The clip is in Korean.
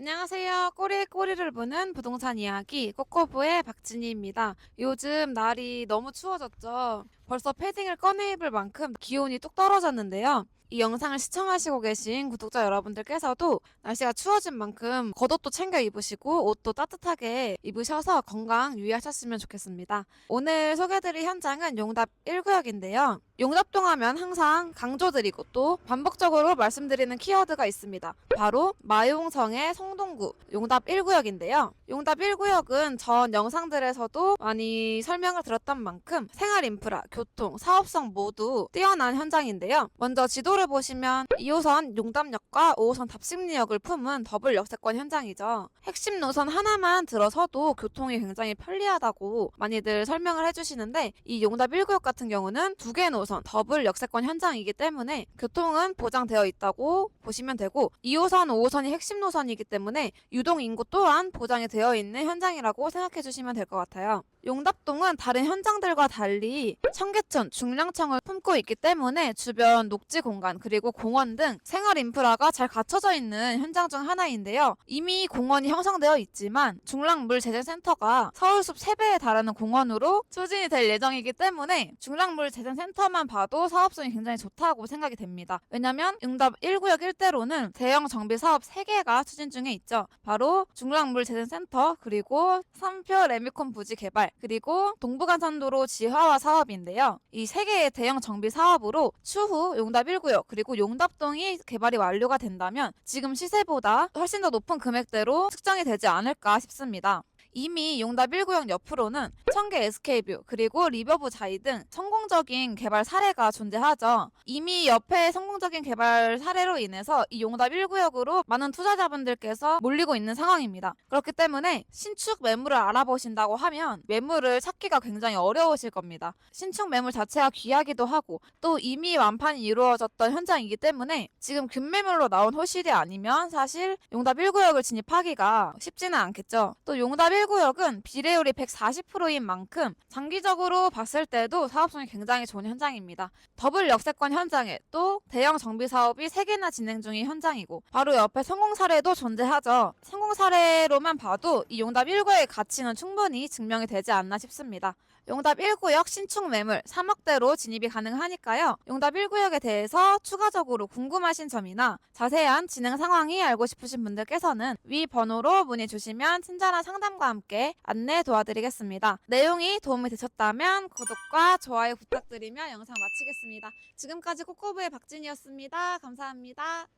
안녕하세요. 꼬리에 꼬리를 무는 부동산 이야기 꼬꼬부의 박진희입니다. 요즘 날이 너무 추워졌죠. 벌써 패딩을 꺼내 입을 만큼 기온이 뚝 떨어졌는데요. 이 영상을 시청하시고 계신 구독자 여러분들께서도 날씨가 추워진 만큼 겉옷도 챙겨 입으시고 옷도 따뜻하게 입으셔서 건강 유의하셨으면 좋겠습니다. 오늘 소개드릴 현장은 용답 1구역인데요. 용답동 하면 항상 강조드리고 또 반복적으로 말씀드리는 키워드가 있습니다. 바로 마용성의 성동구 용답 1구역인데요. 용답 1구역은 전 영상들에서도 많이 설명을 들었던 만큼 생활 인프라, 교 통, 사업성 모두 뛰어난 현장인데요. 먼저 지도를 보시면 2호선 용답역과 5호선 답심리역을 품은 더블 역세권 현장이죠. 핵심 노선 하나만 들어서도 교통이 굉장히 편리하다고 많이들 설명을 해주시는데 이 용답 1구역 같은 경우는 두 개의 노선 더블 역세권 현장이기 때문에 교통은 보장되어 있다고 보시면 되고 2호선, 5호선이 핵심 노선이기 때문에 유동 인구 또한 보장이 되어 있는 현장이라고 생각해 주시면 될 것 같아요. 용답동은 다른 현장들과 달리 청계천, 중량청을 품고 있기 때문에 주변 녹지 공간 그리고 공원 등 생활 인프라가 잘 갖춰져 있는 현장 중 하나인데요. 이미 공원이 형성되어 있지만 중랑물 재생센터가 서울숲 3배에 달하는 공원으로 추진이 될 예정이기 때문에 중랑물 재생센터만 봐도 사업성이 굉장히 좋다고 생각이 됩니다. 왜냐면 용답 1구역 일대로는 대형 정비 사업 3개가 추진 중에 있죠. 바로 중랑물 재생센터 그리고 삼표 레미콘 부지 개발 그리고 동부간선도로 지하화 사업인데요. 이 세 개의 대형 정비 사업으로 추후 용답 1구역 그리고 용답동이 개발이 완료가 된다면 지금 시세보다 훨씬 더 높은 금액대로 측정이 되지 않을까 싶습니다. 이미 용답 1구역 옆으로는 청계 SK뷰 그리고 리버브 자이 등 성공적인 개발 사례가 존재하죠. 이미 옆에 성공적인 개발 사례로 인해서 이 용답 1구역으로 많은 투자자분들께서 몰리고 있는 상황입니다. 그렇기 때문에 신축 매물을 알아보신다고 하면 매물을 찾기가 굉장히 어려우실 겁니다. 신축 매물 자체가 귀하기도 하고 또 이미 완판이 이루어졌던 현장이기 때문에 지금 급매물로 나온 호실이 아니면 사실 용답 1구역을 진입하기가 쉽지는 않겠죠. 또 용답 1 구역은 비례율이 140%인 만큼 장기적으로 봤을 때도 사업성이 굉장히 좋은 현장입니다. 더블 역세권 현장에 또 대형 정비 사업이 3개나 진행 중인 현장이고 바로 옆에 성공 사례도 존재하죠. 성공 사례로만 봐도 이 용답 1구역의 가치는 충분히 증명이 되지 않나 싶습니다. 용답 1구역 신축 매물 3억대로 진입이 가능하니까요. 용답 1구역에 대해서 추가적으로 궁금하신 점이나 자세한 진행 상황이 알고 싶으신 분들께서는 위 번호로 문의 주시면 친절한 상담과 함께 안내 도와드리겠습니다. 내용이 도움이 되셨다면 구독과 좋아요 부탁드리며 영상 마치겠습니다. 지금까지 코코부의 박진이었습니다. 감사합니다.